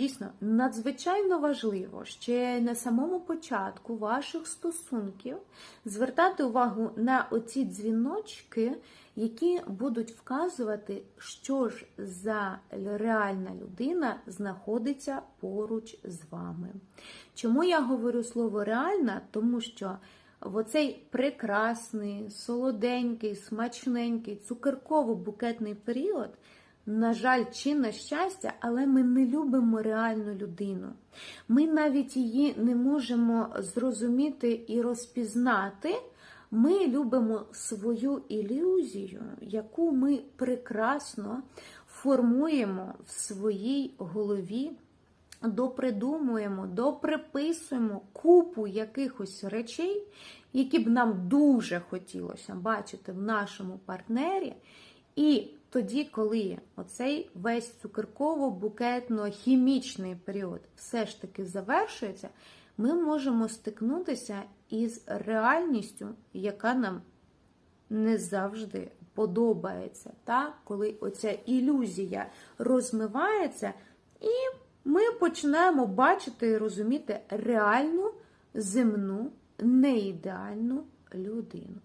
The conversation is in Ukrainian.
дійсно надзвичайно важливо ще на самому початку ваших стосунків звертати увагу на оці дзвіночки, які будуть вказувати, що ж за реальна людина знаходиться поруч з вами. Чому я говорю слово реальна? Тому що в оцей прекрасний, солоденький, смачненький, цукерково-букетний період, на жаль, чи на щастя, але ми не любимо реальну людину. Ми навіть її не можемо зрозуміти і розпізнати. Ми любимо свою ілюзію, яку ми прекрасно формуємо в своїй голові допридумуємо, доприписуємо купу якихось речей, які б нам дуже хотілося бачити в нашому партнері. І тоді, коли оцей весь цукерково-букетно-хімічний період все ж таки завершується, ми можемо стикнутися із реальністю, яка нам не завжди подобається. Та? Коли оця ілюзія розмивається, і ми починаємо бачити і розуміти реальну земну, неідеальну людину.